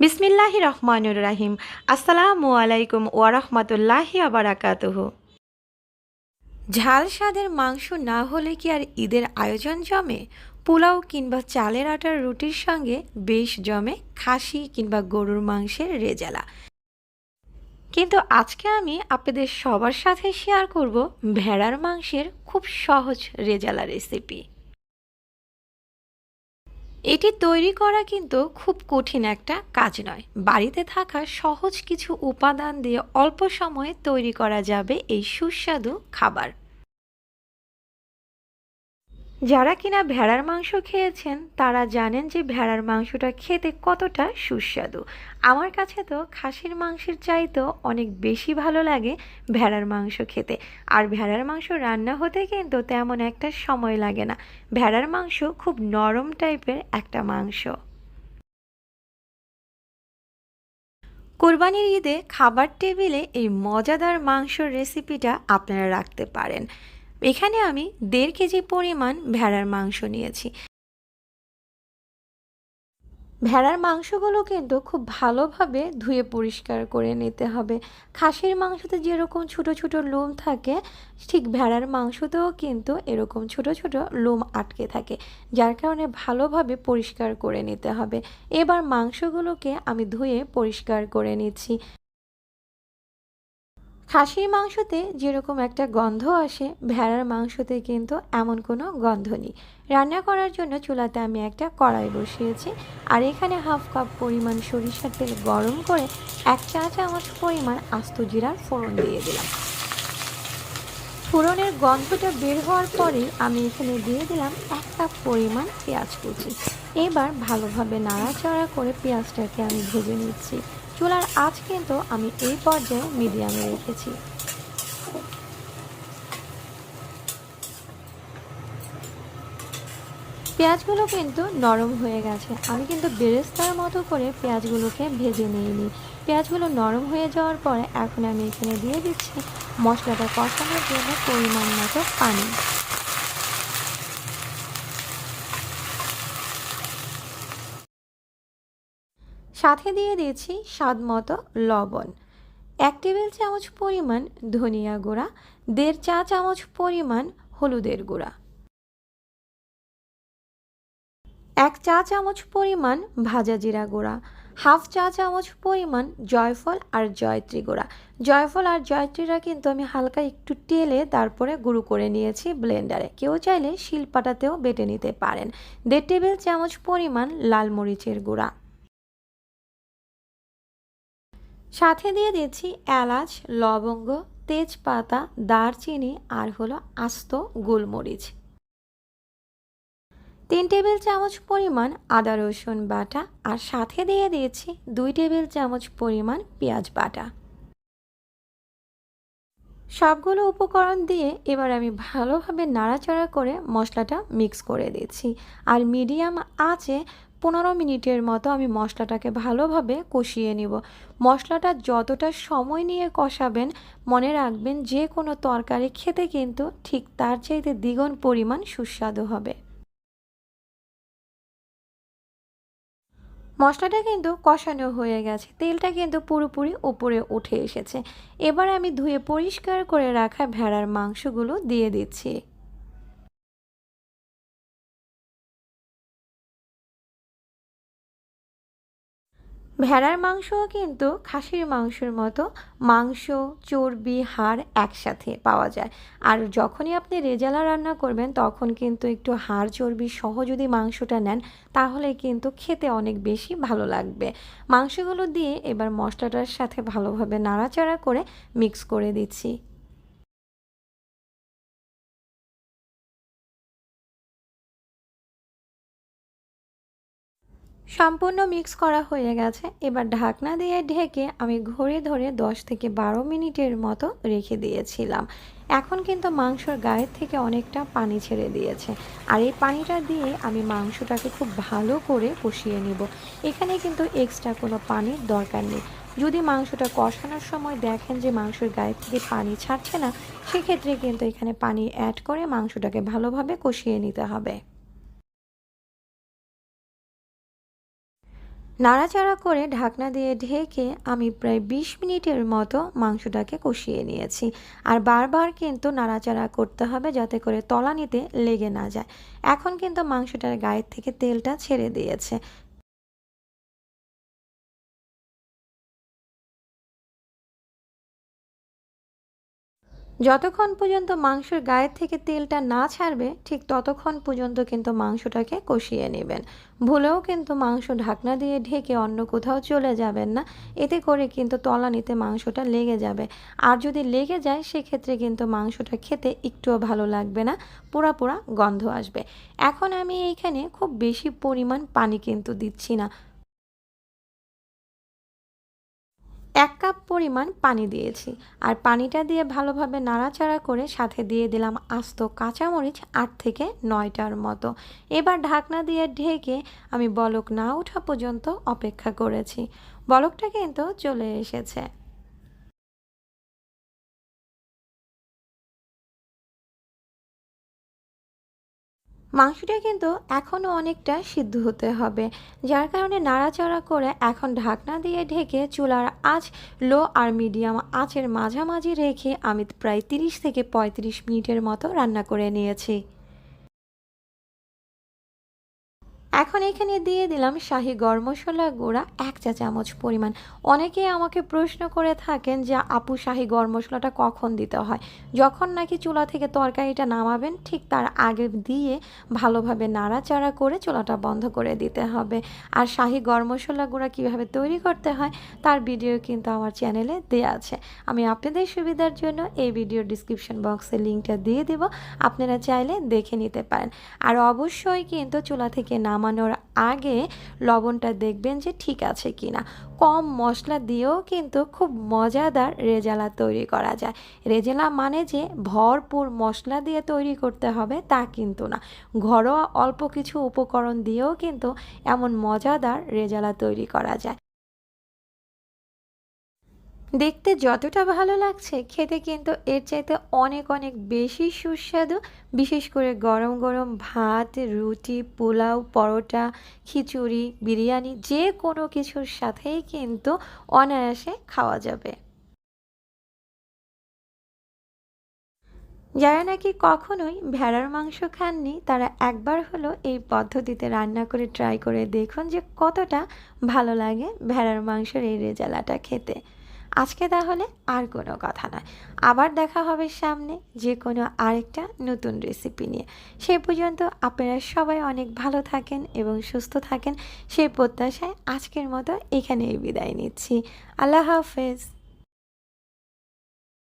বিসমিল্লাহ রহমানুর রাহিম। আসসালামু আলাইকুম ওয়ারহমতুল্লাহি আবারাকাতুহ ঝাল স্বাদের মাংস না হলে কি আর ঈদের আয়োজন জমে? পোলাও কিংবা চালের আটার রুটির সঙ্গে বেশ জমে খাসি কিংবা গরুর মাংসের রেজালা। কিন্তু আজকে আমি আপনাদের সবার সাথে শেয়ার করব ভেড়ার মাংসের খুব সহজ রেজালা রেসিপি। এটি তৈরি করা কিন্তু খুব কঠিন একটা কাজ নয়। বাড়িতে থাকা সহজ কিছু উপাদান দিয়ে অল্প সময়ে তৈরি করা যাবে এই সুস্বাদু খাবার। যারা কিনা ভেড়ার মাংস খেয়েছেন, তারা জানেন যে ভেড়ার মাংসটা খেতে কতটা সুস্বাদু। আমার কাছে তো খাসির মাংসের চাইতেও অনেক বেশি ভালো লাগে ভেড়ার মাংস খেতে। আর ভেড়ার মাংস রান্না হতে কিন্তু তেমন একটা সময় লাগে না। ভেড়ার মাংস খুব নরম টাইপের একটা মাংস। কোরবানির ঈদে খাবার টেবিলে এই মজাদার মাংসর রেসিপিটা আপনারা রাখতে পারেন। এখানে আমি দেড় কেজি পরিমাণ ভেড়ার মাংস নিয়েছি। ভেড়ার মাংসগুলো কিন্তু খুব ভালোভাবে ধুয়ে পরিষ্কার করে নিতে হবে। খাসির মাংসতে যেরকম ছোট ছোট লোম থাকে, ঠিক ভেড়ার মাংসতেও কিন্তু এরকম ছোট ছোট লোম আটকে থাকে, যার কারণে ভালোভাবে পরিষ্কার করে নিতে হবে। এবার মাংসগুলোকে আমি ধুয়ে পরিষ্কার করে নিচ্ছি। খাসির মাংসতে যেরকম একটা গন্ধ আসে, ভেড়ার মাংসতে কিন্তু এমন কোনো গন্ধ নেই। রান্না করার জন্য চুলাতে আমি একটা কড়াই বসিয়েছি আর এখানে হাফ কাপ পরিমাণ সরিষার তেল গরম করে এক চা চামচ পরিমাণ আস্ত জিরার ফোড়ন দিয়ে দিলাম। ফোড়নের গন্ধটা বের হওয়ার পরে আমি এখানে দিয়ে দিলাম এক কাপ পরিমাণ পেঁয়াজ কুচি। এবার ভালোভাবে নাড়াচাড়া করে পেঁয়াজটাকে আমি ভেজে নিচ্ছি। চুলার আঁচ কিন্তু আমি এই পর্যায়ে মিডিয়ামে রেখেছি। পেঁয়াজগুলো কিন্তু নরম হয়ে গেছে। আমি কিন্তু বেরেস্তার মতো করে পেঁয়াজগুলোকে ভেজে নিইনি। পেঁয়াজগুলো নরম হয়ে যাওয়ার পরে এখন আমি এখানে দিয়ে দিচ্ছি মশলাটা কষানোর জন্য পরিমাণ মতো পানি। সাথে দিয়ে দিয়েছি স্বাদ মতো লবণ। এক টেবিল চামচ পরিমাণ ধনিয়া গুঁড়া, দেড় চা চামচ পরিমাণ হলুদের গুঁড়া। এক চা চামচ পরিমাণ ভাজা জিরা গুঁড়া, হাফ চা চামচ পরিমাণ জয়ফল আর জয়ত্রী গুঁড়া। জয়ফল আর জয়ত্রীরা কিন্তু আমি হালকা একটু টেলে তারপরে গুঁড়ো করে নিয়েছি ব্লেন্ডারে। কেউ চাইলে শিলপাটাতেও বেটে নিতে পারেন। দেড় টেবিল চামচ পরিমাণ লাল মরিচের গুঁড়া। সাথে দিয়ে দিচ্ছি এলাচ, লবঙ্গ, তেজপাতা, দারচিনি আর হলো আস্ত গোলমরিচ। তিন টেবিল চামচ পরিমাণ আদা, রসুন বাটা আর সাথে দিয়ে দিয়েছি দুই টেবিল চামচ পরিমাণ পেঁয়াজ বাটা। সবগুলো উপকরণ দিয়ে এবার আমি ভালোভাবে নাড়াচাড়া করে মশলাটা মিক্স করে দিচ্ছি। আর মিডিয়াম আঁচে পনেরো মিনিটের মতো আমি মশলাটাকে ভালোভাবে কষিয়ে নিব। মশলাটা যতটা সময় নিয়ে কষাবেন, মনে রাখবেন যে কোনো তরকারি খেতে কিন্তু ঠিক তার চাইতে দ্বিগুণ পরিমাণ সুস্বাদু হবে। মশলাটা কিন্তু কষানো হয়ে গেছে। তেলটা কিন্তু পুরোপুরি উপরে উঠে এসেছে। এবার আমি ধুয়ে পরিষ্কার করে রাখা ভেড়ার মাংসগুলো দিয়ে দিচ্ছি। ভেড়ার মাংসও কিন্তু খাসির মাংসের মতো মাংস, চর্বি, হাড় একসাথে পাওয়া যায়। আর যখনই আপনি রেজালা রান্না করবেন, তখন কিন্তু একটু হাড়, চর্বি সহ যদি মাংসটা নেন, তাহলে কিন্তু খেতে অনেক বেশি ভালো লাগবে। মাংসগুলো দিয়ে এবার মশলাটার সাথে ভালোভাবে নাড়াচাড়া করে মিক্স করে দিচ্ছি। সম্পূর্ণ মিক্স করা হয়ে গেছে। এবার ঢাকনা দিয়ে ঢেকে আমি ঘড়ি ধরে 10 থেকে বারো মিনিটের মতো রেখে দিয়েছিলাম। এখন কিন্তু মাংসর গায়ের থেকে অনেকটা পানি ছেড়ে দিয়েছে। আর এই পানিটা দিয়ে আমি মাংসটাকে খুব ভালো করে কষিয়ে নিব। এখানে কিন্তু এক্সট্রা কোনো পানির দরকার নেই। যদি মাংসটা কষানোর সময় দেখেন যে মাংসের গায়ে থেকে পানি ছাড়ছে না, সেক্ষেত্রে কিন্তু এখানে পানি অ্যাড করে মাংসটাকে ভালোভাবে কষিয়ে নিতে হবে। নাড়াচাড়া করে ঢাকনা দিয়ে ঢেকে আমি প্রায় বিশ মিনিটের মতো মাংসটাকে কষিয়ে নিয়েছি। আর বারবার কিন্তু নাড়াচাড়া করতে হবে যাতে করে তলানিতে লেগে না যায়। এখন কিন্তু মাংসটার গায়ের থেকে তেলটা ছেড়ে দিয়েছে। যতক্ষণ পর্যন্ত মাংসের গায়ের থেকে তেলটা না ছাড়বে, ঠিক ততক্ষণ পর্যন্ত কিন্তু মাংসটাকে কষিয়ে নেবেন। ভুলেও কিন্তু মাংস ঢাকনা দিয়ে ঢেকে অন্য কোথাও চলে যাবেন না। এতে করে কিন্তু তলানিতে মাংসটা লেগে যাবে। আর যদি লেগে যায়, সেক্ষেত্রে কিন্তু মাংসটা খেতে একটুও ভালো লাগবে না। পোড়া পোড়া গন্ধ আসবে। এখন আমি এইখানে খুব বেশি পরিমাণ পানি কিন্তু দিচ্ছি না। এক কাপ পরিমাণ পানি দিয়েছি। আর পানিটা দিয়ে ভালোভাবে নাড়াচাড়া করে সাথে দিয়ে দিলাম আস্ত কাঁচামরিচ আট থেকে নয়টার মতো। এবার ঢাকনা দিয়ে ঢেকে আমি বলক না ওঠা পর্যন্ত অপেক্ষা করেছি। বলকটা কিন্তু চলে এসেছে। মাংসটা কিন্তু এখনও অনেকটা সিদ্ধ হতে হবে, যার কারণে নাড়াচাড়া করে এখন ঢাকনা দিয়ে ঢেকে চুলার আঁচ লো আর মিডিয়াম আঁচের মাঝামাঝি রেখে আমি প্রায় তিরিশ থেকে পঁয়ত্রিশ মিনিটের মতো রান্না করে নিয়েছি। এখন এখানে দিয়ে দিলাম শাহি গরম মশলা গুঁড়া এক চা চামচ পরিমাণ। অনেকেই আমাকে প্রশ্ন করে থাকেন যে, আপু, শাহি গরম মশলাটা কখন দিতে হয়? যখন নাকি চুলা থেকে তরকারিটা নামাবেন, ঠিক তার আগে দিয়ে ভালোভাবে নাড়াচাড়া করে চুলাটা বন্ধ করে দিতে হবে। আর শাহি গরম মশলা গুঁড়া কীভাবে তৈরি করতে হয়, তার ভিডিও কিন্তু আমার চ্যানেলে দেওয়া আছে। আমি আপনাদের সুবিধার জন্য এই ভিডিও ডিসক্রিপশন বক্সে লিঙ্কটা দিয়ে দেব, আপনারা চাইলে দেখে নিতে পারেন। আর অবশ্যই কিন্তু চুলা থেকে নামা নামানোর আগে লবণটা দেখবেন যে ঠিক আছে কি না কম মশলা দিয়েও কিন্তু খুব মজাদার রেজালা তৈরি করা যায়। রেজালা মানে যে ভরপুর মশলা দিয়ে তৈরি করতে হবে তা কিন্তু না। ঘরোয়া অল্প কিছু উপকরণ দিয়েও কিন্তু এমন মজাদার রেজালা তৈরি করা যায়। দেখতে যতটা ভালো লাগছে, খেতে কিন্তু এর চাইতে অনেক অনেক বেশি সুস্বাদু। বিশেষ করে গরম গরম ভাত, রুটি, পোলাও, পরোটা, খিচুড়ি, বিরিয়ানি, যে কোনো কিছুর সাথেই কিন্তু অনায়াসে খাওয়া যাবে। যারা নাকি কখনোই ভেড়ার মাংস খাননি, তারা একবার হলো এই পদ্ধতিতে রান্না করে ট্রাই করে দেখুন যে কতটা ভালো লাগে ভেড়ার মাংসের এই রেজালাটা খেতে। আজকে তাহলে আর কোনো কথা নয়। আবার দেখা হবে সামনে যে কোনো আরেকটা নতুন রেসিপি নিয়ে। সে পর্যন্ত আপনারা সবাই অনেক ভালো থাকেন এবং সুস্থ থাকেন। সেই প্রত্যাশায় আজকের মতো এখানেই বিদায় নিচ্ছি। আল্লাহ হাফেজ।